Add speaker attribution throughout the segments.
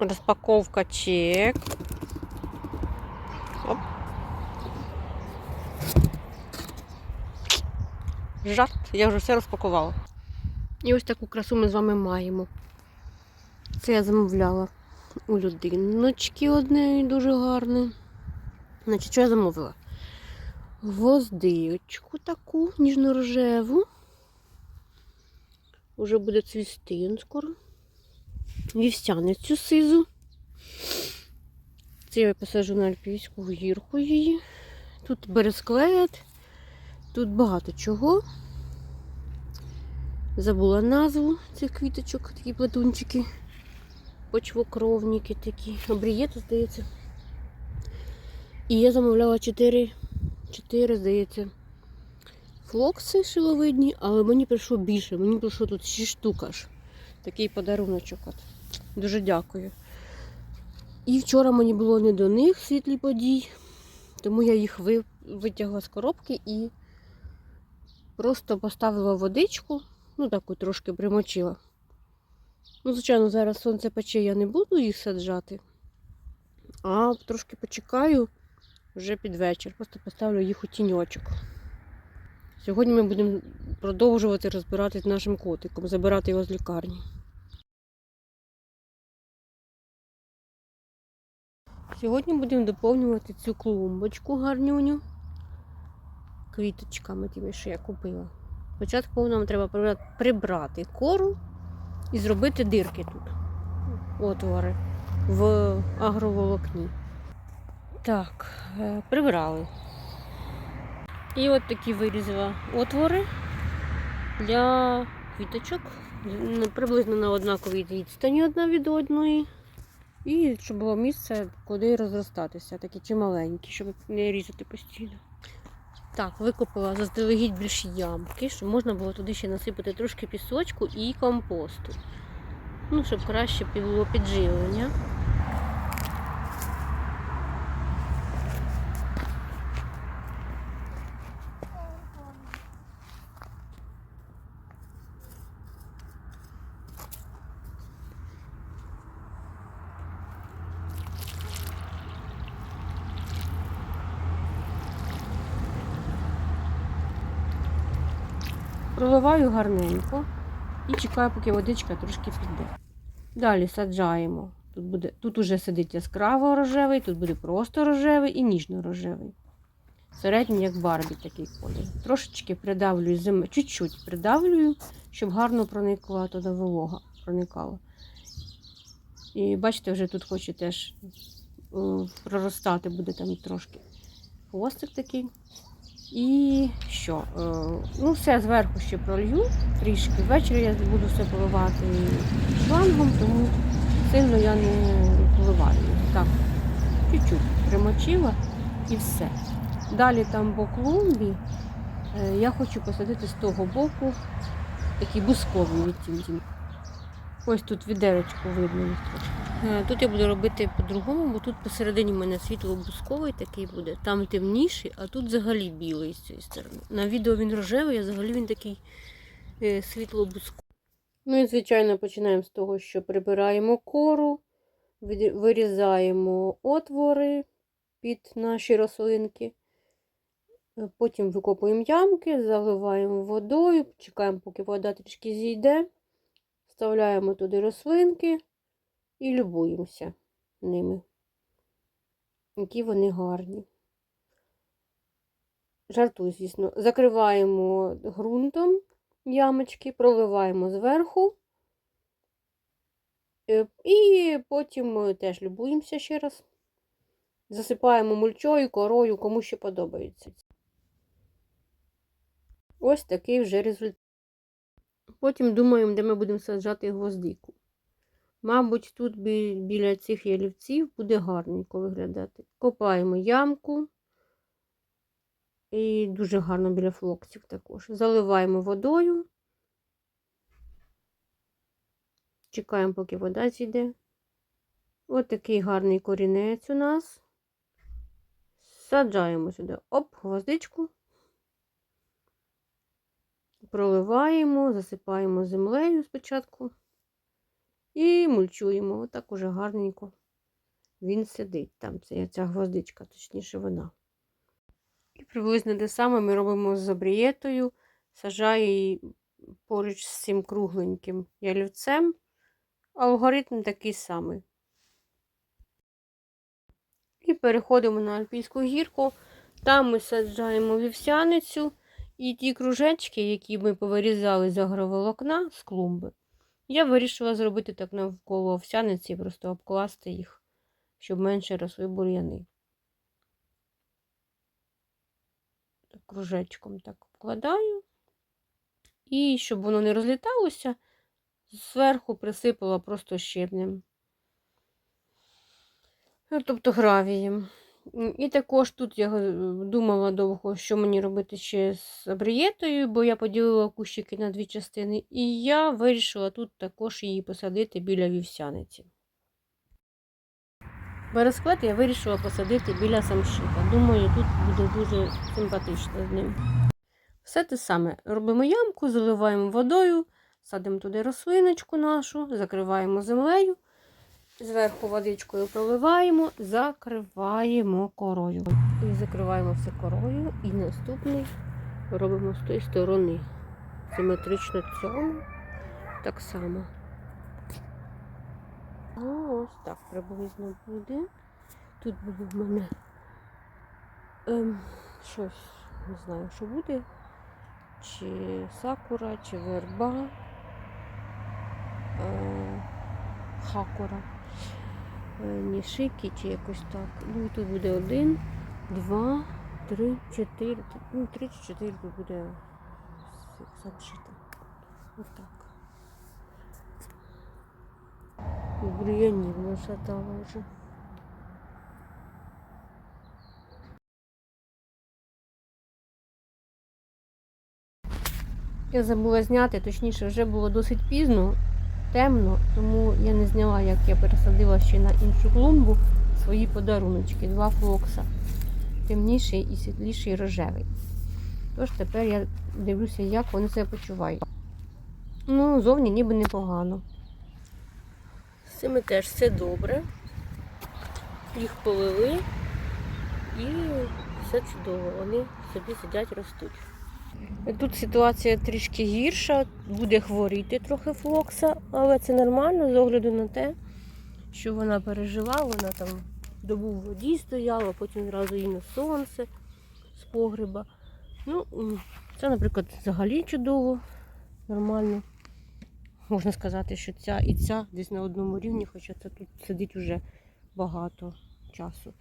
Speaker 1: Розпаковка чек. Оп. Жарт, я вже все розпакувала. І ось таку красу ми з вами маємо. Це я замовляла у людиночки одне дуже гарне. Значить, що я замовила? Гвоздичку таку ніжно-рожеву. Уже буде цвісти він скоро. Вівсяницю сизу. Це я посаджу на альпійську гірку її. Тут бересклет, тут багато чого. Забула назву цих квіточок, такі плетунчики, почвокровники такі. Обрієта, здається. І я замовляла 4, 4 здається, флокси шиловидні, але мені прийшло більше. Мені прийшло тут 6 штук аж. Такий подаруночок. От. Дуже дякую. І вчора мені було не до них світлі подій, тому я їх витягла з коробки і просто поставила водичку, ну таку трошки примочила. Ну, звичайно, зараз сонце пече, я не буду їх саджати, а трошки почекаю вже під вечір. Просто поставлю їх у тіньочок. Сьогодні ми будемо продовжувати розбиратись з нашим котиком, забирати його з лікарні. Сьогодні будемо доповнювати цю клумбочку гарнюню квіточками тими, що я купила. Спочатку нам треба прибрати кору і зробити дирки тут. Отвори в агроволокні. Так, е, прибрали. І от такі вирізала отвори для квіточок. Приблизно на однаковій відстані одна від одної. І щоб було місце, куди розростатися, такі чималенькі, щоб не різати постійно. Так, викопала заздалегідь більш ямки, щоб можна було туди ще насипати трошки пісочку і компосту. Ну, щоб краще було підживлення. Проливаю гарненько і чекаю, поки водичка трошки піде. Далі саджаємо. Тут, буде, тут уже сидить яскраво рожевий, тут буде просто рожевий і ніжно-рожевий. Середній, як Барбі, такий колір. Трошечки придавлюю зим... чуть-чуть придавлюю, щоб гарно проникла туди волога проникала. І бачите, вже тут хоче теж проростати буде там трошки хвостик такий. І що? Е, Ну, все зверху ще пролью трішки. Ввечері я буду все поливати шлангом, тому сильно я не поливаю. Так, чуть-чуть примочила і все. Далі там по клумбі е, я хочу посадити з того боку такі бускові відтінки. Ось тут відерочку видно Тут я буду робити по-другому, бо тут посередині в мене світло-бусковий такий буде, там темніший, а тут взагалі білий з цієї сторони. На відео він рожевий, а взагалі він такий е, світло-бусковий. Ну і, звичайно, починаємо з того, що прибираємо кору, вирізаємо отвори під наші рослинки. Е, Потім викопуємо ямки, заливаємо водою, чекаємо, поки вода трішки зійде. Вставляємо туди рослинки і любуємося ними. Які вони гарні. Жартую, звісно. Закриваємо ґрунтом ямочки, проливаємо зверху. Е, І потім теж любуємося ще раз. Засипаємо мульчою, корою, кому що подобається. Ось такий вже результат. Потім думаємо, де ми будемо саджати гвоздику. Мабуть, тут бі- біля цих ялівців буде гарненько виглядати. Копаємо ямку. І дуже гарно біля флоксів також. Заливаємо водою. Чекаємо, поки вода зійде. Ось такий гарний корінець у нас. Саджаємо сюди оп, гвоздичку. Проливаємо, засипаємо землею спочатку. І мульчуємо. Отак уже гарненько. Він сидить там. Це ця гвоздичка, точніше вона. І приблизно те саме ми робимо з забрієтою. Сажаю її поруч з цим кругленьким ялівцем. Алгоритм такий самий. І переходимо на Альпійську гірку. Там ми саджаємо вівсяницю і ті кружечки, які ми повирізали з агроволокна з клумби. Я вирішила зробити так навколо овсяниці, просто обкласти їх, щоб менше росли бур'яни. Кружечком так обкладаю. І щоб воно не розліталося, зверху присипала просто щебнем. Ну, тобто гравієм. І також тут я е, думала довго, що мені робити ще з абрієтою, бо я поділила кущики на дві частини, і я вирішила тут також її посадити біля вівсяниці. Бересклет я вирішила посадити біля самшита. Думаю, тут буде дуже симпатично з ним. Все те саме. Робимо ямку, заливаємо водою, садимо туди рослиночку нашу, закриваємо землею. Зверху водичкою проливаємо, закриваємо корою. І закриваємо все корою. І наступний робимо з тої сторони. Симетрично цьому. Так само. Ну, ось так приблизно буде. Тут буде в мене ем, щось, не знаю, що буде. Чи сакура, чи верба. Е, хакура. Е, Нішики чи якось так. Ну і тут буде один, два, три, чотири. Ну, три чи чотири тут буде самшита. Отак. Бур'янів насадала вже. Я забула зняти, точніше, вже було досить пізно, темно, тому я не зняла, як я пересадила ще на іншу клумбу свої подаруночки. Два флокса. Темніший і світліший рожевий. Тож тепер я дивлюся, як вони себе почувають. Ну, зовні ніби непогано. З цими теж все добре. Їх полили і все чудово. Вони собі сидять, ростуть. Тут ситуація трішки гірша, буде хворіти трохи флокса, але це нормально з огляду на те, що вона пережила, вона там добу в воді стояла, потім зразу її на сонце з погреба. Ну, це, наприклад, взагалі чудово, нормально. Можна сказати, що ця і ця десь на одному рівні, хоча це тут сидить уже багато часу.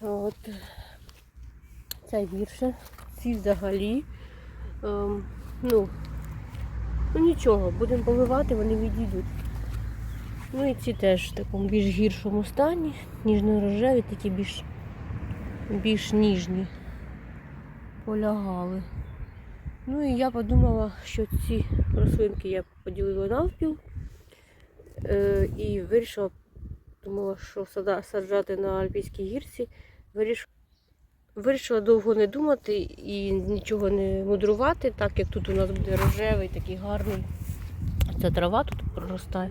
Speaker 1: От. Це гірше. Ці взагалі. Ем, ну, ну нічого, будемо поливати, вони відійдуть. Ну і ці теж в такому більш гіршому стані, ніжно-рожеві, такі більш, більш ніжні полягали. Ну і я подумала, що ці рослинки я поділила навпіл е, і вирішила, думала, що саджати на Альпійській гірці, вирішила. Вирішила довго не думати і нічого не мудрувати, так як тут у нас буде рожевий, такий гарний. Ця трава тут проростає.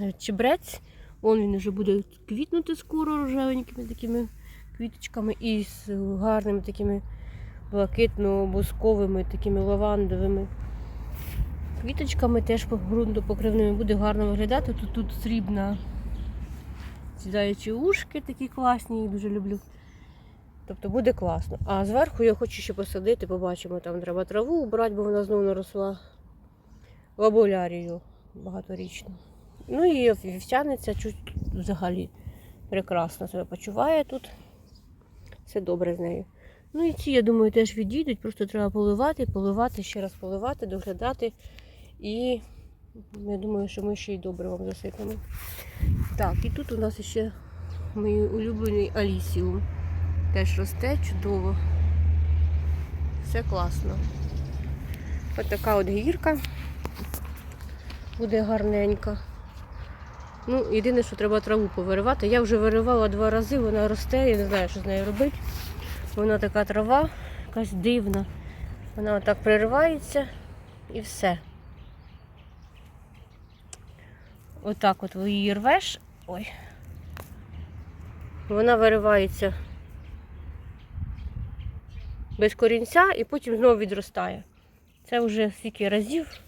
Speaker 1: Е, Чебрець, он він вже буде квітнути скоро рожевенькими такими квіточками і з гарними такими блакитно-бусковими, такими лавандовими квіточками, теж по ґрунтопокривними буде гарно виглядати. Тут, тут срібна сідаючі ушки такі класні, їх дуже люблю. Тобто буде класно. А зверху я хочу ще посадити, побачимо, там треба траву убрати, бо вона знову наросла лаболярію багаторічну. Ну і вівсяниця чуть взагалі прекрасно себе почуває тут. Все добре з нею. Ну і ці, я думаю, теж відійдуть, просто треба поливати, поливати, ще раз поливати, доглядати. І я думаю, що ми ще й добре вам засипемо. Так, і тут у нас ще мій улюблений алісіум. Теж росте чудово. Все класно. Ось така от гірка буде гарненька. Ну, єдине, що треба траву повиривати. Я вже виривала два рази, вона росте, я не знаю, що з нею робити. Вона така трава, якась дивна. Вона отак приривається і все. Отак от ви її рвеш. Ой. Вона виривається без корінця і потім знову відростає. Це вже стільки разів.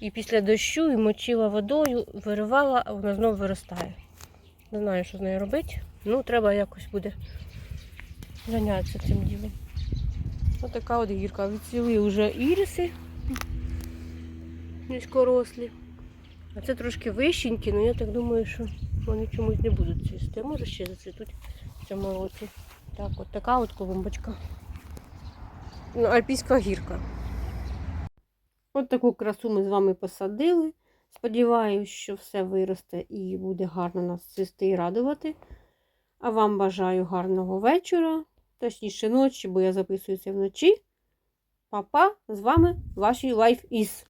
Speaker 1: І після дощу і мочила водою, виривала, а вона знову виростає. Не знаю, що з нею робити. Ну, треба якось буде зайнятися цим ділом. Ось така от гірка. Відцвіли вже іріси низькорослі. А це трошки вищенькі, але я так думаю, що вони чомусь не будуть цвісти. Може ще зацвітуть в цьому році. Так, от така от колумбочка. Ну, альпійська гірка. От таку красу ми з вами посадили. Сподіваюсь, що все виросте і буде гарно нас цвісти і радувати. А вам бажаю гарного вечора, точніше ночі, бо я записую це вночі. Па-па, з вами ваші Life Is.